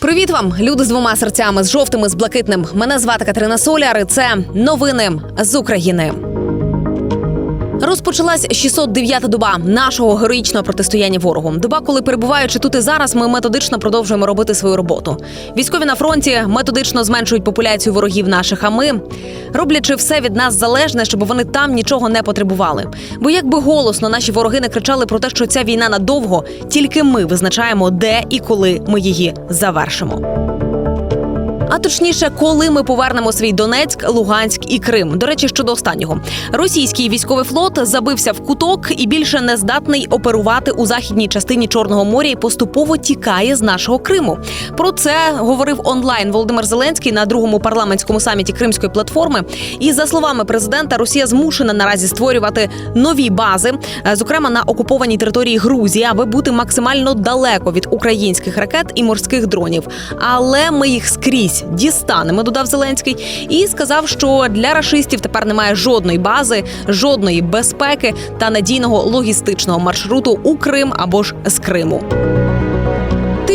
Привіт вам, люди з двома серцями, з жовтими, з блакитним. Мене звати Катерина Соляр. і Це новини з України. Розпочалась 609-та доба нашого героїчного протистояння ворогу. Доба, коли перебуваючи тут і зараз, ми методично продовжуємо робити свою роботу. Військові на фронті методично зменшують популяцію ворогів наших. А ми роблячи все від нас залежне, щоб вони там нічого не потребували. Бо якби голосно наші вороги не кричали про те, що ця війна надовго, тільки ми визначаємо, де і коли ми її завершимо. А точніше, коли ми повернемо свій Донецьк, Луганськ і Крим. До речі, щодо останнього, російський військовий флот забився в куток і більше не здатний оперувати у західній частині Чорного моря і поступово тікає з нашого Криму. Про це говорив онлайн Володимир Зеленський на другому парламентському саміті Кримської платформи. І за словами президента, Росія змушена наразі створювати нові бази, е, зокрема на окупованій території Грузії, аби бути максимально далеко від українських ракет і морських дронів. Але ми їх скрізь дістанемо, додав Зеленський, і сказав, що для рашистів тепер немає жодної бази, жодної безпеки та надійного логістичного маршруту у Крим або ж з Криму.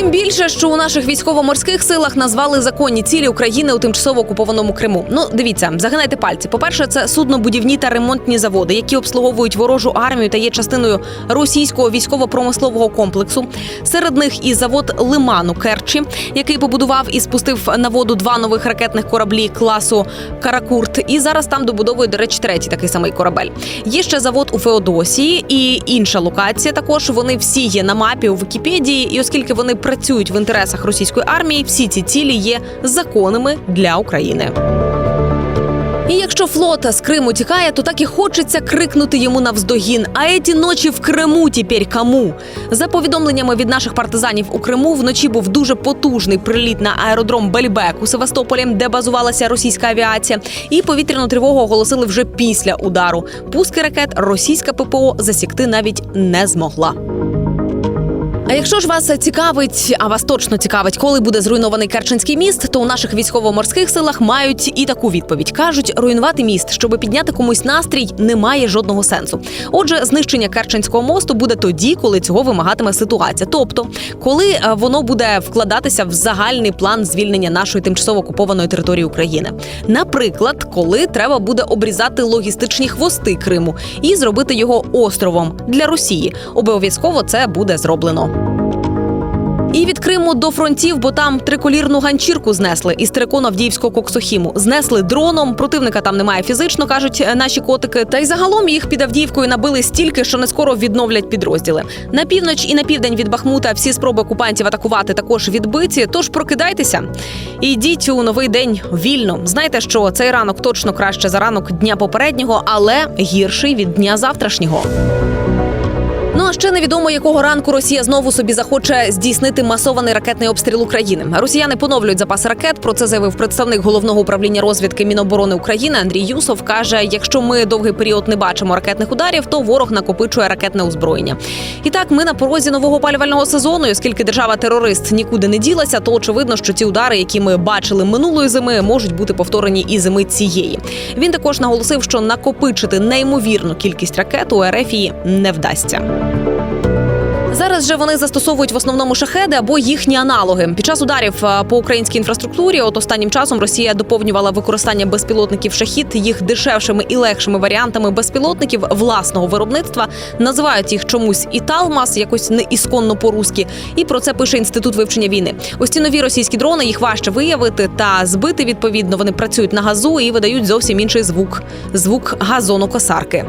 Тим більше, що у наших військово-морських силах назвали законні цілі України у тимчасово окупованому Криму. Ну, дивіться, загинайте пальці. По-перше, це суднобудівні та ремонтні заводи, які обслуговують ворожу армію та є частиною російського військово-промислового комплексу. Серед них і завод Лиману Керчі, який побудував і спустив на воду два нових ракетних кораблі класу Каракурт. І зараз там добудовують, до речі, третій такий самий корабель. Є ще завод у Феодосії і інша локація. Також вони всі є на мапі у Вікіпедії, і оскільки вони працюють в інтересах російської армії, всі ці цілі є законними для України. І якщо флот з Криму тікає, то так і хочеться крикнути йому навздогін. А еті ночі в Криму тепер кому? За повідомленнями від наших партизанів у Криму, вночі був дуже потужний приліт на аеродром Бельбек у Севастополі, де базувалася російська авіація. І повітряну тривогу оголосили вже після удару. Пуски ракет російська ППО засікти навіть не змогла. А якщо ж вас цікавить, а вас точно цікавить, коли буде зруйнований Керченський міст, то у наших військово-морських силах мають і таку відповідь: кажуть, руйнувати міст, щоб підняти комусь настрій, немає жодного сенсу. Отже, знищення Керченського мосту буде тоді, коли цього вимагатиме ситуація. Тобто, коли е, воно буде вкладатися в загальний план звільнення нашої тимчасово окупованої території України. Наприклад, коли треба буде обрізати логістичні хвости Криму і зробити його островом для Росії, обов'язково це буде зроблено. І від Криму до фронтів, бо там триколірну ганчірку знесли із трикону Авдіївського коксохіму. Знесли дроном. Противника там немає фізично, кажуть е, наші котики. Та й загалом їх під Авдіївкою набили стільки, що не скоро відновлять підрозділи. На північ і на південь від Бахмута всі спроби окупантів атакувати також відбиті. Тож прокидайтеся і йдіть у новий день вільно. Знайте, що цей ранок точно краще за ранок дня попереднього, але гірший від дня завтрашнього. Ну а ще невідомо, якого ранку Росія знову собі захоче здійснити масований ракетний обстріл України. Росіяни поновлюють запас ракет. Про це заявив представник головного управління розвідки Міноборони України Андрій Юсов. каже: якщо ми довгий період не бачимо ракетних ударів, то ворог накопичує ракетне озброєння. І так, ми на порозі нового опалювального сезону. Оскільки держава-терорист нікуди не ділася, то очевидно, що ті удари, які ми бачили минулої зими, можуть бути повторені і зими цієї. Він також наголосив, що накопичити неймовірну кількість ракет у РФ не вдасться. Зараз же вони застосовують в основному шахеди або їхні аналоги. Під час ударів е, по українській інфраструктурі, от останнім часом Росія доповнювала використання безпілотників шахід їх дешевшими і легшими варіантами безпілотників власного виробництва. Називають їх чомусь і Талмас, якось не ісконно по-руськи. І про це пише інститут вивчення війни. Ось ці нові російські дрони їх важче виявити та збити. Відповідно, вони працюють на газу і видають зовсім інший звук звук газонокосарки.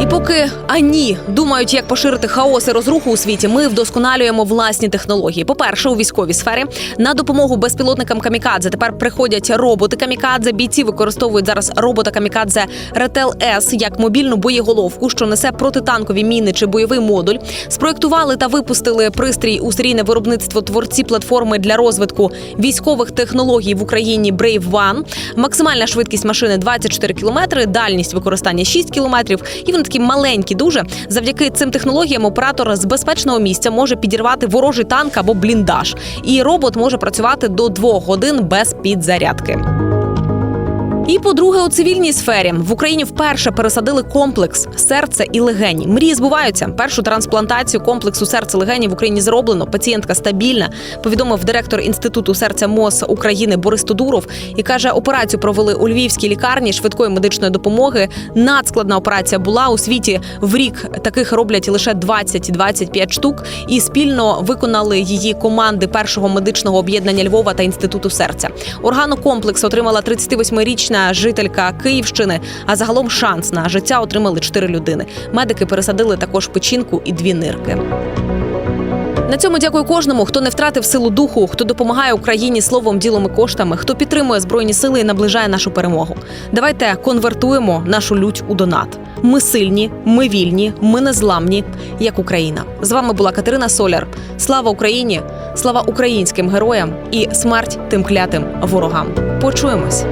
І поки ані думають, як поширити хаос і розруху у світі, ми вдосконалюємо власні технології. По перше, у військовій сфері на допомогу безпілотникам камікадзе тепер приходять роботи камікадзе. Бійці використовують зараз робота камікадзе Ретел С як мобільну боєголовку, що несе протитанкові міни чи бойовий модуль. Спроектували та випустили пристрій у серійне виробництво творці платформи для розвитку військових технологій в Україні Brave One. Максимальна швидкість машини 24 кілометри, дальність використання 6 кілометрів. І вони такі маленькі. Дуже завдяки цим технологіям оператор з безпечного місця може підірвати ворожий танк або бліндаж. І робот може працювати до двох годин без підзарядки. І по-друге, у цивільній сфері в Україні вперше пересадили комплекс серце і легені. Мрії збуваються. Першу трансплантацію комплексу серце легені в Україні зроблено. Пацієнтка стабільна. Повідомив директор інституту серця МОЗ України Борис Тодуров і каже, операцію провели у львівській лікарні швидкої медичної допомоги. Надскладна операція була у світі. В рік таких роблять лише 20-25 штук. І спільно виконали її команди першого медичного об'єднання Львова та інституту серця. Органокомплекс отримала 38-річна жителька Київщини. А загалом шанс на життя отримали 4 людини. Медики пересадили також печінку і дві нирки. На цьому дякую кожному, хто не втратив силу духу, хто допомагає Україні словом, ділом і коштами, хто підтримує збройні сили і наближає нашу перемогу. Давайте конвертуємо нашу лють у донат. Ми сильні, ми вільні, ми незламні, як Україна. З вами була Катерина Соляр. Слава Україні! Слава українським героям і смерть тим клятим ворогам. Почуємось.